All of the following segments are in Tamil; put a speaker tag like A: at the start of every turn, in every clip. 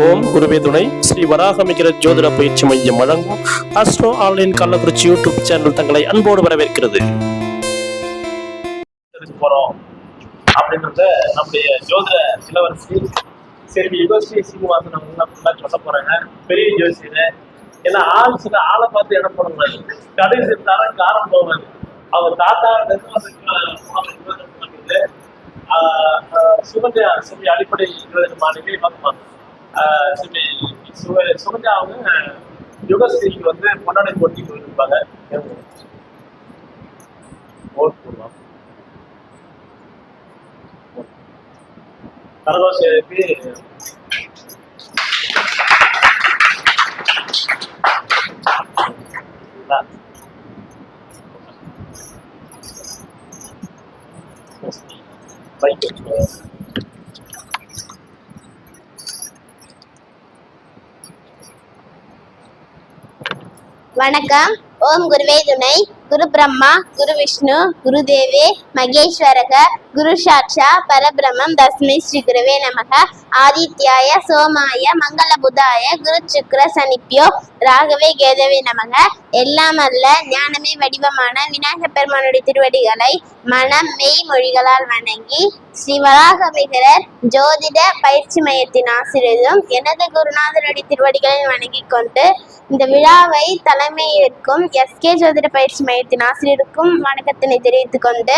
A: ஓம் குருவே துணை. ஸ்ரீ வராகமிகிற ஜோதிட பயிற்சி மையம் வழங்கும் astro online Kallakurichi YouTube channel தங்களை அன்போடு வரவேற்கிறது. போறோம். அப்படின்றத நம்முடைய ஜோதிட இளவரசி செல்வி யுகஸ்ரீ சீனிவாசன் அவங்க சொல்ல போறாங்க. பெரிய ஜோசியர் ஏன்னா ஆள் சில ஆளை பார்த்து இடம் போடுவாரு. கடைசி தர காரம் போவாரு அவர் தாத்தா சுகன்யா சிவி அடிப்படை இருபது மாநில பார்க்கலாம் சுகன்யா அவங்க வந்து பொன்னாடை போட்டி போயிருப்பாங்க ஓட் பைக்
B: வணக்கம். ஓம் குருவே துணை. குரு பிரம்மா குரு விஷ்ணு குரு தேவே மகேஸ்வரக குரு சாட்சா பரபிரமம் தஸ்மை ஸ்ரீ குருவே நமக. ஆதித்யாய சோமாய மங்கள புதாய குரு சுக்ர சனிப்பியோ ராகவே கேதவே நமக. எல்லாம் அல்ல ஞானமே வடிவமான விநாயக பெருமானுடைய திருவடிகளை மனம் மெய் மொழிகளால் வணங்கி ஸ்ரீ வராகமிகரர் ஜோதிட பயிற்சி மையத்தின் ஆசிரியரும் எனது குருநாதனுடைய திருவடிகளில் வணங்கி கொண்டு இந்த விழாவை தலைமையிற்கும் எஸ்கே ஜோதிட பயிற்சி மையத்தின் ஆசிரியருக்கும் வணக்கத்தினை தெரிவித்துக் கொண்டு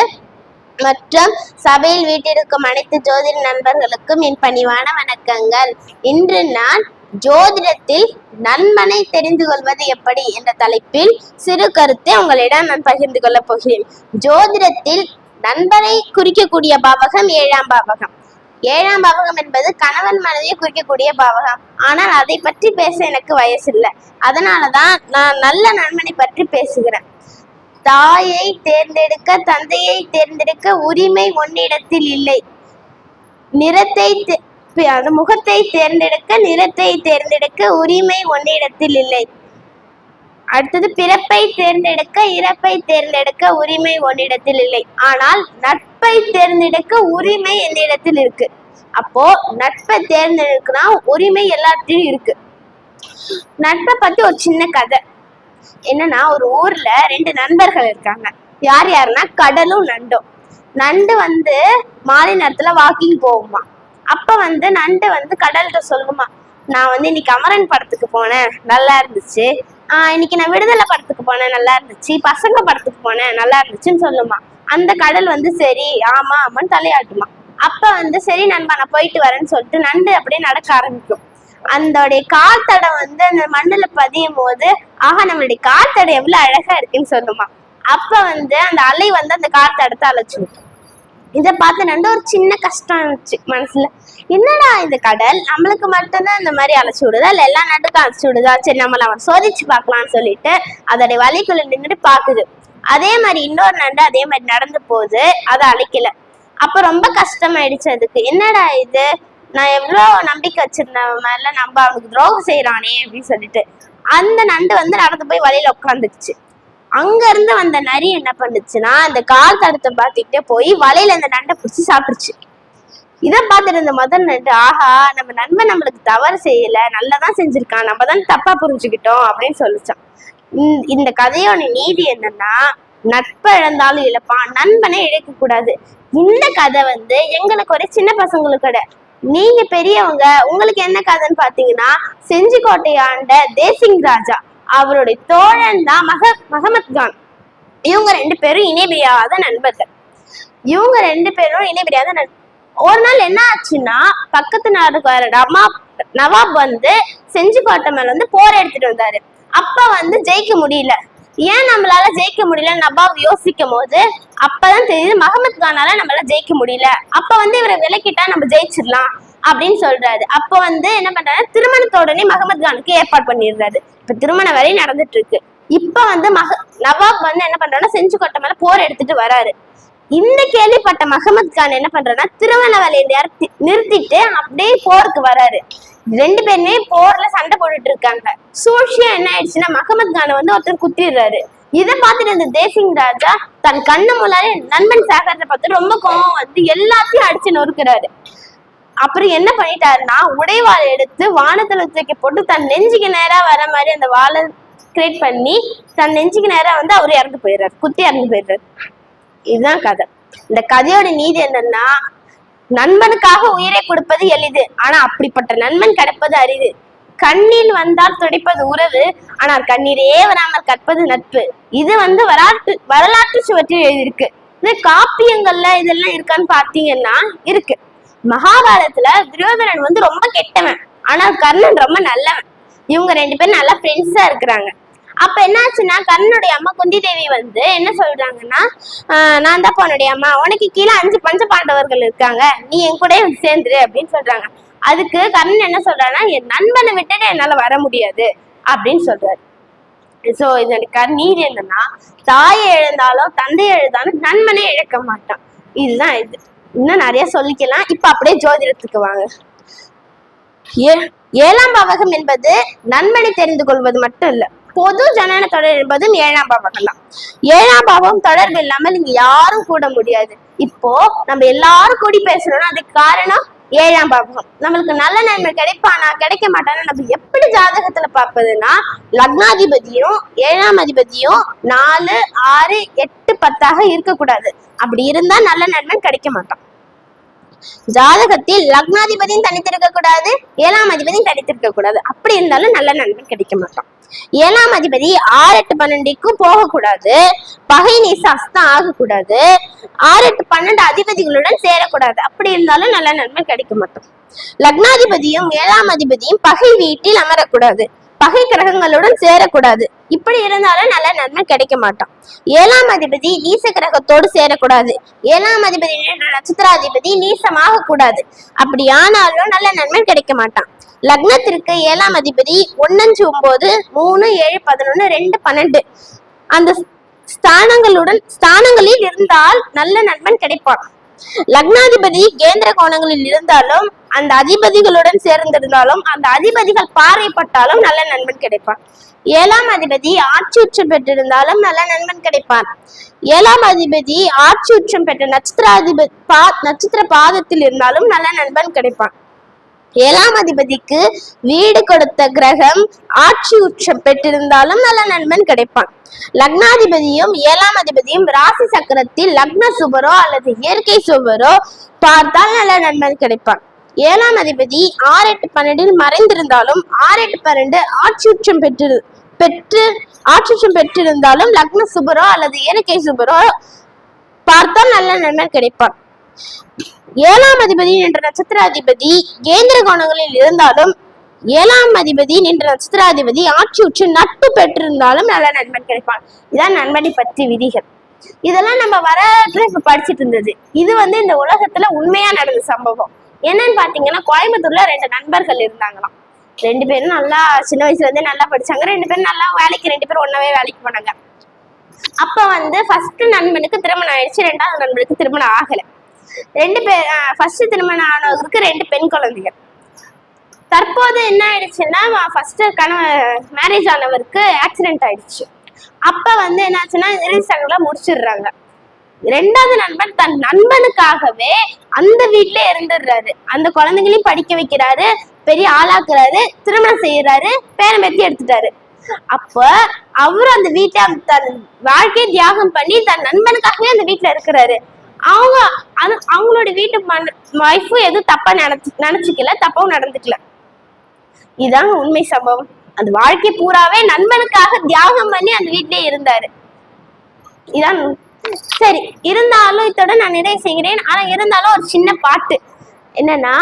B: மற்றும் சபையில் வீட்டிருக்கும் அனைத்து ஜோதிட நண்பர்களுக்கும் என் பணிவான வணக்கங்கள். இன்று நான் ஜோதிடத்தில் நண்பனை தெரிந்து கொள்வது எப்படி என்ற தலைப்பில் சிறு கருத்தை உங்களிடம் நான் பகிர்ந்து கொள்ளப் போகிறேன். ஜோதிடத்தில் நண்பனை குறிக்கக்கூடிய பாவகம் ஏழாம் பாவகம். ஏழாம் பாவகம் என்பது கணவன் மனைவியை குறிக்கக்கூடிய பாவகம். ஆனால் அதை பற்றி பேச எனக்கு வயசு இல்லை அதனாலதான் நான் நல்ல நண்பனை பற்றி பேசுகிறேன். தாயை தேர்ந்தெடுக்க தந்தையை தேர்ந்தெடுக்க உரிமை உன்னிடத்தில் இல்லை. நிறத்தை தே- முகத்தை தேர்ந்தெடுக்க நிறத்தை தேர்ந்தெடுக்க உரிமை உன்னிடத்தில் இல்லை. அடுத்தது பிறப்பை தேர்ந்தெடுக்க இறப்பை தேர்ந்தெடுக்க உரிமை உன்னிடத்தில் இல்லை. ஆனால் நட்பை தேர்ந்தெடுக்க உரிமை என்னிடத்தில் இருக்கு. அப்போ நட்பை தேர்ந்தெடுக்கனா உரிமை எல்லாத்தையும் இருக்கு. நட்பை பத்தி ஒரு சின்ன கதை. என்னன்னா ஒரு ஊர்ல ரெண்டு நண்பர்கள் இருக்காங்க. யார் யாருன்னா கடலும் நண்டும். நண்டு வந்து மாலை நேரத்துல வாக்கிங் போகுமா. அப்ப வந்து நண்டு வந்து கடல்கிட்ட சொல்லுமா நான் வந்து இன்னைக்கு அமரன் படத்துக்கு போனேன் நல்லா இருந்துச்சு. ஆஹ் இன்னைக்கு நான் விடுதலை படத்துக்கு போனேன் நல்லா இருந்துச்சு. பசங்க படத்துக்கு போனேன் நல்லா இருந்துச்சுன்னு சொல்லுமா. அந்த கடல் வந்து சரி ஆமா ஆமான்னு தலையாட்டுமா. அப்ப வந்து சரி நண்பா நான் போயிட்டு வரேன்னு சொல்லிட்டு நண்டு அப்படியே நடக்க ஆரம்பிக்கும். அதோடைய கால் தடம் வந்து அந்த மண்ணுல பதியும் போது ஆஹா நம்மளுடைய காத்தடை எவ்வளவு அழகா இருக்குன்னு சொல்லுமா. அப்ப வந்து அந்த அலை வந்து அந்த காத்தடத்தை அழைச்சு இதை பார்த்து நண்டு ஒரு சின்ன கஷ்டம் இருந்துச்சு மனசுல. என்னடா இந்த கடல்? நம்மளுக்கு மட்டும்தான் இந்த மாதிரி அழைச்சி விடுதா? இல்ல எல்லா நாட்டுக்கும் அழைச்சி விடுதா? சரி நம்மள அவன் சோதிச்சு பார்க்கலாம்னு சொல்லிட்டு அதோடைய வலிக்குள்ள நின்றுட்டு பாக்குது அதே மாதிரி இன்னொரு நண்டு அதே மாதிரி நடந்து போகுது. அதை அழைக்கல. அப்ப ரொம்ப கஷ்டமாயிடுச்சு அதுக்கு. என்னடா இது? நான் எவ்வளோ நம்பிக்கை வச்சிருந்தேன் மேல நம்ம அவனுக்கு துரோகம் செய்யறானே அப்படின்னு சொல்லிட்டு. அந்த நண்டு வந்து நடந்து போய் வழியில உட்காந்துக்குச்சு அங்க இருந்து வந்த நரி என்ன பண்ணுச்சுன்னா அந்த கால் தடத்தை பார்த்துக்கிட்டே போய் வலையில அந்த நண்டை பிடிச்சி சாப்பிடுச்சு. இதை பார்த்துட்டு இருந்த முதல் நண்டு ஆஹா நம்ம நண்பன் நம்மளுக்கு தவறு செய்யல நல்லதான் செஞ்சிருக்கான் நம்ம தான் தப்பா புரிஞ்சுக்கிட்டோம் அப்படின்னு சொல்லிச்சான். இந்த- இந்த கதையோட நீதி என்னன்னா நட்பை இழந்தாலும் இழப்பான் நண்பனை இழக்க கூடாது இந்த கதை வந்து எங்களுக்கு ஒரு சின்ன பசங்களுக்கு நீங்க பெரியவங்க உங்களுக்கு என்ன கதைன்னு பாத்தீங்கன்னா செஞ்சிக்கோட்டை ஆண்ட தேசிங் ராஜா அவருடைய தோழன் தான் மக மகமத் கான். இவங்க ரெண்டு பேரும் இணைபிரியாத நண்பர்கள். இவங்க ரெண்டு பேரும் இணைபிரியாத நண்பர் ஒரு நாள் என்ன ஆச்சுன்னா பக்கத்து நாடுக்கார நவாப் நவாப் வந்து செஞ்சிக்கோட்டை மேல வந்து போர் எடுத்துட்டு வந்தாரு. அப்ப வந்து ஜெயிக்க முடியல. ஏன் நம்மளால ஜெயிக்க முடியல நவாப் யோசிக்கும் போது அப்பதான் தெரியுது மஹமத் கானால நம்மளால ஜெயிக்க முடியல. அப்ப வந்து இவரை விலக்கிட்டா நம்ம ஜெயிச்சிடலாம் அப்படின்னு சொல்றாரு. அப்ப வந்து என்ன பண்றாரு? திருமணத்தோடனே மஹமத் கானுக்கு ஏற்பாடு பண்ணிடுறாரு. இப்ப திருமணம் வரை நடந்துட்டு இருக்கு. இப்ப வந்து மக நவாப் வந்து என்ன பண்றாருன்னா செஞ்சுக்கோட்டை மேல போர் எடுத்துட்டு வராரு. இந்த கேள்விப்பட்ட மகமத் கான் என்ன பண்றாருன்னா திருமண நிறுத்திட்டு அப்படியே போருக்கு வராரு. ரெண்டு பேருமே போர்ல சண்டை போட்டுட்டு இருக்காங்க. சூழ்ச்சியா என்ன ஆயிடுச்சுன்னா மஹமத் கானை வந்து ஒருத்தர் குத்திடுறாரு. இதை பார்த்துட்டு இந்த தேசிங் ராஜா தன் கண்ணு முன்னாலே நண்பன் சாகரத்தை பார்த்து ரொம்ப கோபம் வந்து எல்லாத்தையும் அடிச்சு நொறுக்குறாரு. அப்புறம் என்ன பண்ணிட்டாருன்னா உடைவாள் எடுத்து வானத்துல தூக்கி போட்டு தன் நெஞ்சுக்கு நேரா வர மாதிரி அந்த வாழை கிரியேட் பண்ணி தன் நெஞ்சுக்கு நேரா வந்து அவர் இறந்து போயிடுறாரு. குத்தி இறந்து போயிடுறாரு. இதுதான் கதை. இந்த கதையோட நீதி என்னன்னா நண்பனுக்காக உயிரை கொடுப்பது எளிது. ஆனா அப்படிப்பட்ட நண்பன் கிடைப்பது அரிது. கண்ணில் வந்தால் துடைப்பது உறவு ஆனால் கண்ணீரே வராமல் கற்பது நட்பு. இது வந்து வரலாற்று வரலாற்று சுவற்றில் எழுதியிருக்கு. இது காப்பியங்கள்ல இதெல்லாம் இருக்கான்னு பார்த்தீங்கன்னா இருக்கு. மகாபாரதத்துல துரியோதனன் வந்து ரொம்ப கெட்டவன். ஆனா கர்ணன் ரொம்ப நல்லவன். இவங்க ரெண்டு பேரும் நல்லா ஃப்ரெண்ட்ஸா இருக்கிறாங்க. அப்ப என்னாச்சுன்னா கர்ணனுடைய அம்மா குந்தி தேவி வந்து என்ன சொல்றாங்கன்னா ஆஹ் நான் தான் உன்னுடைய அம்மா. உனக்கு கீழே அஞ்சு பஞ்ச பாண்டவர்கள் இருக்காங்க. நீ என் கூட சேர்ந்துரு அப்படின்னு சொல்றாங்க. அதுக்கு கர்ணன் என்ன சொல்றான்னா என் நண்பனை விட்டுட்டு என்னால வர முடியாது அப்படின்னு சொல்றாரு. சோ இது எனக்கு கண்ணீர் என்னன்னா தாயை எழுந்தாலும் தந்தை எழுந்தாலும் நண்பனே இழக்க மாட்டான். இதுதான் இது. இன்னும் நிறைய சொல்லிக்கலாம். இப்ப அப்படியே ஜோதிடத்துக்கு வாங்க. ஏ- ஏழாம் பாவகம் என்பது நண்பனை தெரிந்து கொள்வது மட்டும் இல்ல. பொது ஜனன தொடர் என்பதும் ஏழாம் பாவகம் தான். ஏழாம் பாவம் தொடர்பு இல்லாமல் இங்க யாரும் கூட முடியாது. இப்போ நம்ம எல்லாரும் கூடி பேசணும்னா அதுக்கு காரணம் ஏழாம் பாவகம் நம்மளுக்கு நல்ல நன்மை கிடைப்பானா கிடைக்க மாட்டானா நம்ம எப்படி ஜாதகத்துல பார்ப்பதுன்னா லக்னாதிபதியும் ஏழாம் அதிபதியும் நாலு ஆறு எட்டு பத்தாக இருக்கக்கூடாது. அப்படி இருந்தா நல்ல நன்மை கிடைக்க மாட்டான் ஜாதகத்தில் லக்னாதிபதியும் தனித்திருக்க கூடாது ஏழாம் அதிபதியும் தனித்திருக்க கூடாது அப்படி இருந்தாலும் நல்ல நண்பன் கிடைக்க மாட்டான். ஏழாம் அதிபதி ஆறு எட்டு பன்னெண்டுக்கும் போகக்கூடாது. பகை நீச அஸ்தம் ஆகக்கூடாது. ஆறு எட்டு பன்னெண்டு அதிபதிகளுடன் சேரக்கூடாது. அப்படி இருந்தாலும் நல்ல நன்மை கிடைக்க மாட்டோம் லக்னாதிபதியும் ஏழாம் அதிபதியும் பகை வீட்டில் அமரக்கூடாது. பகை கிரகங்களுடன் சேரக்கூடாது. இப்படி இருந்தாலும் நல்ல நன்மை கிடைக்க மாட்டான் ஏழாம் அதிபதி நீச கிரகத்தோடு சேரக்கூடாது. ஏழாம் அதிபதி நட்சத்திராதிபதி நீசமாக கூடாது. அப்படி ஆனாலும் நல்ல நன்மை கிடைக்க மாட்டான். லக்னத்திற்கு ஏழாம் அதிபதி ஒன்னஞ்சு ஒன்பது மூணு ஏழு பதினொன்னு ரெண்டு பன்னெண்டு. அந்த ஸ்தானங்களுடன் ஸ்தானங்களில் இருந்தால் நல்ல நண்பன் கிடைப்பான். லக்னாதிபதி கேந்திர கோணங்களில் இருந்தாலும் அந்த அதிபதிகளுடன் சேர்ந்திருந்தாலும் அந்த அதிபதிகள் பார்வைப்பட்டாலும் நல்ல நண்பன் கிடைப்பான். ஏழாம் அதிபதி ஆட்சி உச்சம் பெற்றிருந்தாலும் நல்ல நண்பன் கிடைப்பான். ஏழாம் அதிபதி ஆட்சி உச்சம் பெற்ற நட்சத்திர அதிபதி பா நட்சத்திர பாதத்தில் இருந்தாலும் நல்ல நண்பன் கிடைப்பான். ஏழாம் அதிபதிக்கு வீடு கொடுத்த கிரகம் ஆட்சி உச்சம் பெற்றிருந்தாலும் நல்ல நண்பன் கிடைப்பான். லக்னாதிபதியும் ஏழாம் அதிபதியும் ராசி சக்கரத்தில் லக்ன சுபரோ அல்லது இயற்கை சுபரோ பார்த்தால் நல்ல நண்பன் கிடைப்பான். ஏழாம் அதிபதி ஆறு எட்டு பன்னெண்டில் மறைந்திருந்தாலும் ஆறு எட்டு பன்னெண்டு ஆட்சி உச்சம் பெற்று பெற்று ஆட்சி உச்சம் பெற்றிருந்தாலும் லக்ன சுபரோ அல்லது இயற்கை சுபரோ பார்த்தால் நல்ல நண்பன் கிடைப்பான். ஏழாம் அதிபதி என்ற நட்சத்திராதிபதி கேந்திர கோணங்களில் இருந்தாலும் ஏழாம் அதிபதி என்ற நட்சத்திராதிபதி ஆட்சி உற்று நட்பு பெற்றிருந்தாலும் நல்ல நண்பன் கிடைப்பான். இதான் நண்பனை பற்றி விதிகள். இதெல்லாம் நம்ம வரலாற்றுல இப்ப படிச்சுட்டு இருந்தது. இது வந்து இந்த உலகத்துல உண்மையா நடந்த சம்பவம். என்னன்னு பாத்தீங்கன்னா கோயம்புத்தூர்ல ரெண்டு நண்பர்கள் இருந்தாங்களாம். ரெண்டு பேரும் நல்லா சின்ன வயசுல இருந்தே நல்லா படிச்சாங்க. ரெண்டு பேரும் நல்லா வேலைக்கு ரெண்டு பேரும் ஒன்னாவே வேலைக்கு போனாங்க. அப்ப வந்து ஃபர்ஸ்ட் நண்பனுக்கு திருமணம் ஆயிடுச்சு. ரெண்டாவது நண்பனுக்கு திருமணம் ஆகலை. ரெண்டு பேர் ஃபர்ஸ்ட் திருமணம் ஆனவருக்கு ரெண்டு பெண் குழந்தைங்க தற்போது என்ன ஆயிடுச்சுன்னா ஃபர்ஸ்ட் கணவன் மேரேஜ் ஆனவருக்கு ஆக்சிடென்ட் ஆயிடுச்சு. அப்ப வந்து என்னாச்சுன்னா இறுதி சடங்குல முடிச்சிடுறாங்க. ரெண்டாவது நண்பன் தன் நண்பனுக்காகவே அந்த வீட்டுல இருந்துடுறாரு. அந்த குழந்தைங்களையும் படிக்க வைக்கிறாரு பெரிய ஆளாக்குறாரு திருமணம் செய்யறாரு பேரம் பேத்தி எடுத்துட்டாரு. அப்ப அவர் அந்த வீட்டை தன் வாழ்க்கையை தியாகம் பண்ணி தன் நண்பனுக்காகவே அந்த வீட்டுல இருக்கிறாரு. அவங்க அது அவங்களோட வீட்டு ஒய்ஃபும் எதுவும் தப்பா நினைச்சு நினைச்சுக்கல தப்பாவும் நடந்துக்கல. இதுதான் உண்மை சம்பவம். அந்த வாழ்க்கை பூராவே நண்பனுக்காக தியாகம் பண்ணி அந்த வீட்டிலே இருந்தாரு. இதான் சரி இருந்தாலும் இதோட நான் நிறைய செய்கிறேன். ஆனா இருந்தாலும் ஒரு சின்ன பாட்டு. என்னன்னா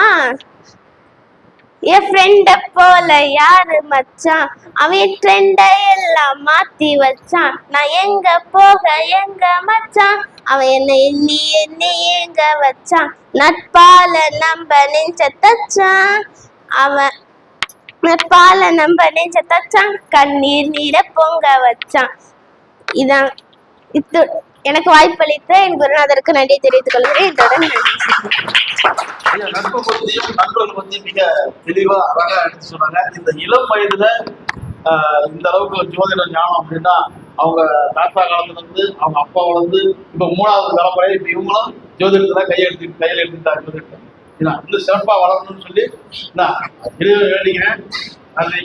B: என் ஃப்ரெண்ட போல யாரு மச்சான்? அவன் ட்ரெண்ட எல்லாம் மாத்தி வச்சான். நான் எங்க போக எங்க மச்சான்? அவன் என்ன எண்ணி எண்ணி எங்க வச்சான். நட்பால நம்ப நெஞ்ச தச்சான். அவன் நட்பால நம்ப நெஞ்ச தச்சான். கண்ணீர் நீர பொங்க வச்சான். இதான் இத்து எனக்கு வாய்ப்பளித்த என் குருநாதருக்கு நன்றி தெரிவித்துக் கொள்கிறேன். இத்துடன்
C: நட்பை நண்பர்கள் பத்தியும் மிக தெளிவா அழகா எடுத்து சொன்னாங்க. இந்த இளம் வயதுல இந்த அளவுக்கு ஜோதிட ஞானம் அப்படின்னா அவங்க தாத்தா காலத்துல இருந்து அவங்க அப்பா வளர்ந்து இப்ப மூணாவது தலைமுறை இப்ப இவங்களும் ஜோதிடத்துல கையெழுத்து கையில் எடுத்துட்டாங்க இன்னும் சிறப்பா வளரணும்னு சொல்லி நான் இறைவன் வேண்டிக்கிறேன். நன்றி.